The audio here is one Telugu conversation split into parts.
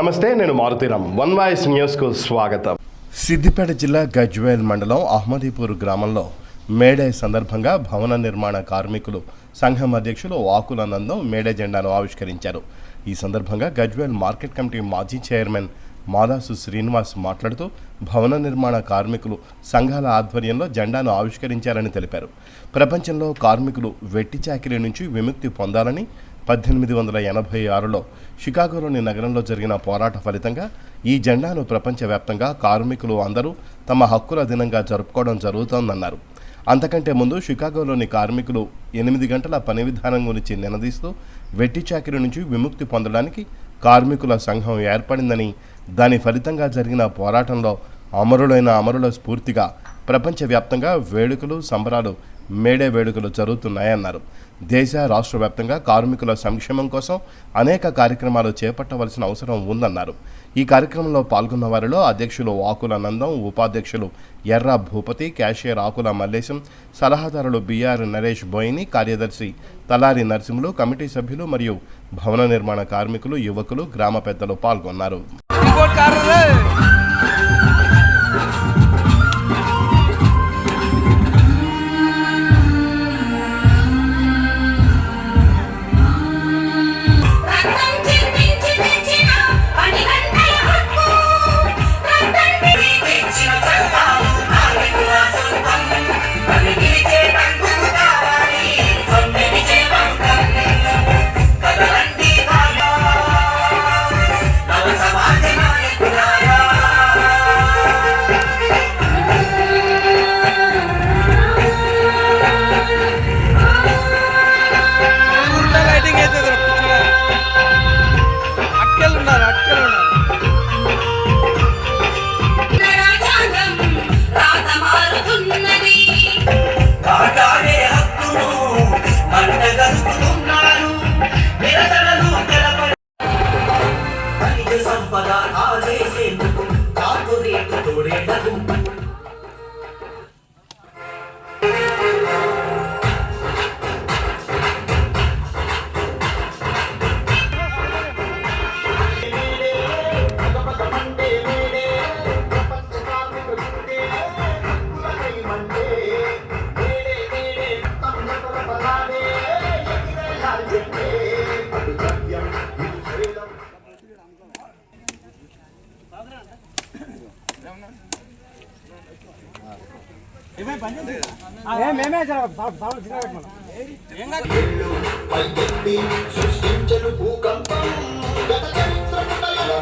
నమస్తే నేను మారుతీరామ్ వన్ వాయిస్ న్యూస్కు స్వాగతం. సిద్దిపేట జిల్లా గజ్వేల్ మండలం అహ్మదీపూర్ గ్రామంలో మేడే సందర్భంగా భవన నిర్మాణ కార్మికులు సంఘం అధ్యక్షులు వాకులనందం మేడే జెండాను ఆవిష్కరించారు. ఈ సందర్భంగా గజ్వేల్ మార్కెట్ కమిటీ మాజీ చైర్మన్ మాదాసు శ్రీనివాస్ మాట్లాడుతూ భవన నిర్మాణ కార్మికులు సంఘాల ఆధ్వర్యంలో జెండాను ఆవిష్కరించారని తెలిపారు. ప్రపంచంలో కార్మికులు వెట్టి చాకిరీ నుంచి విముక్తి పొందాలని పద్దెనిమిది వందల ఎనభై ఆరులో షికాగోలోని నగరంలో జరిగిన పోరాట ఫలితంగా ఈ జెండాను ప్రపంచవ్యాప్తంగా కార్మికులు అందరూ తమ హక్కుల దినంగా జరుపుకోవడం జరుగుతోందన్నారు. అంతకంటే ముందు షికాగోలోని కార్మికులు ఎనిమిది గంటల పని విధానం గురించి నినదీస్తూ వెట్టి చాకిరి నుంచి విముక్తి పొందడానికి కార్మికుల సంఘం ఏర్పడిందని దాని ఫలితంగా జరిగిన పోరాటంలో అమరులైన అమరుల స్ఫూర్తిగా ప్రపంచవ్యాప్తంగా వేడుకలు సంబరాలు మేడే వేడుకలు జరుగుతున్నాయన్నారు. దేశ రాష్ట్ర వ్యాప్తంగా కార్మికుల సంక్షేమం కోసం అనేక కార్యక్రమాలు చేపట్టవలసిన అవసరం ఉందన్నారు. ఈ కార్యక్రమంలో పాల్గొన్న వారిలో అధ్యక్షులు ఆకుల నందం ఉపాధ్యక్షులు ఎర్ర భూపతి క్యాషియర్ ఆకుల మల్లేశం సలహాదారులు బిఆర్ నరేష్ బోయిని కార్యదర్శి తలారి నరసింహులు కమిటీ సభ్యులు మరియు భవన నిర్మాణ కార్మికులు యువకులు గ్రామ పెద్దలు పాల్గొన్నారు. సృష్టించను భూకంపం గత చరిత్రములలో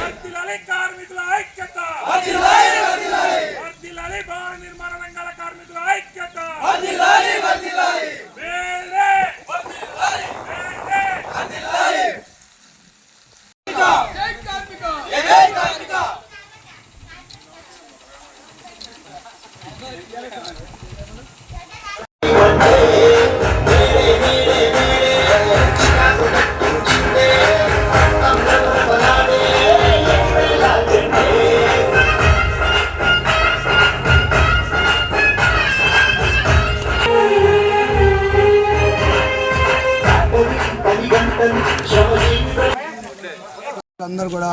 వర్ధిల్లాలి కార్మికుల ఐక్యత వర్ధిల్లాలి భవన నిర్మాణ రంగాల కార్మికుల ఐక్యత మేడే! మేడే! పని గంటలు శ్రమజీవితం అందరూ కూడా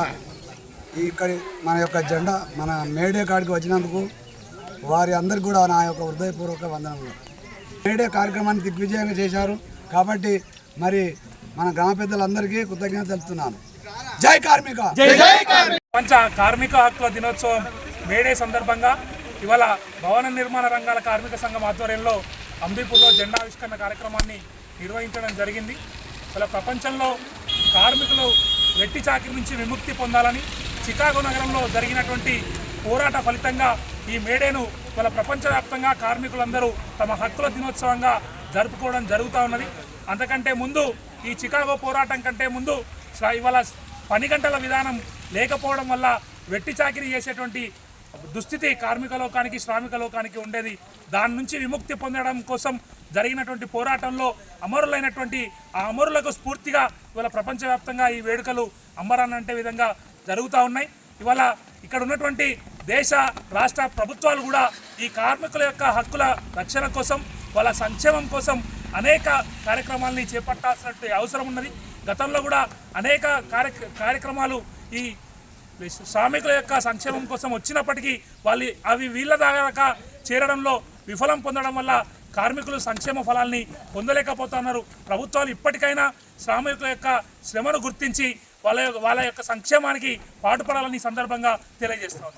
ఇక్కడి మన యొక్క జెండా మన మేడే కాడికి వచ్చినందుకు వారి అందరికి కూడా నా యొక్క హృదయపూర్వక వందనములు. మేడే కార్యక్రమాన్ని దిగ్విజయంగా చేశారు. కాబట్టి మరి మన గ్రామ పెద్దలందరికీ కృతజ్ఞత తెలుపుతున్నాను. జై కార్మిక! ప్రపంచ కార్మిక హక్కుల దినోత్సవం మేడే సందర్భంగా ఇవాళ భవన నిర్మాణ రంగాల కార్మిక సంఘం ఆధ్వర్యంలో అంబీపూర్లో జెండావిష్కరణ కార్యక్రమాన్ని నిర్వహించడం జరిగింది. ఇలా ప్రపంచంలో కార్మికులు వెట్టి చాకి నుంచి విముక్తి పొందాలని చికాగో నగరంలో జరిగినటువంటి పోరాట ఫలితంగా ఈ మేడేను ఇవాళ ప్రపంచవ్యాప్తంగా కార్మికులందరూ తమ హక్కుల దినోత్సవంగా జరుపుకోవడం జరుగుతూ ఉన్నది. అంతకంటే ముందు ఈ చికాగో పోరాటం కంటే ముందు ఇవాళ పని గంటల విధానం లేకపోవడం వల్ల వెట్టి చాకిరీ చేసేటువంటి దుస్థితి కార్మిక లోకానికి శ్రామిక లోకానికి ఉండేది. దాని నుంచి విముక్తి పొందడం కోసం జరిగినటువంటి పోరాటంలో అమరులైనటువంటి ఆ అమరులకు స్ఫూర్తిగా ఇవాళ ప్రపంచవ్యాప్తంగా ఈ వేడుకలు అమరానంటే విధంగా జరుగుతూ ఉన్నాయి. ఇవాళ ఇక్కడ ఉన్నటువంటి దేశ రాష్ట్ర ప్రభుత్వాలు కూడా ఈ కార్మికుల యొక్క హక్కుల రక్షణ కోసం వాళ్ళ సంక్షేమం కోసం అనేక కార్యక్రమాలని చేపట్టాల్సిన అవసరం ఉన్నది. గతంలో కూడా అనేక కార్య కార్యక్రమాలు ఈ శ్రామికుల యొక్క సంక్షేమం కోసం వచ్చినప్పటికీ వాళ్ళు అవి వీళ్ళ దాకా చేరడంలో విఫలం పొందడం వల్ల కార్మికులు సంక్షేమ ఫలాల్ని పొందలేకపోతున్నారు. ప్రభుత్వాలు ఇప్పటికైనా శ్రామికుల యొక్క శ్రమను గుర్తించి వాళ్ళ యొక్క- వాళ్ళ యొక్క సంక్షేమానికి పాటుపడాలని సందర్భంగా తెలియజేస్తున్నాను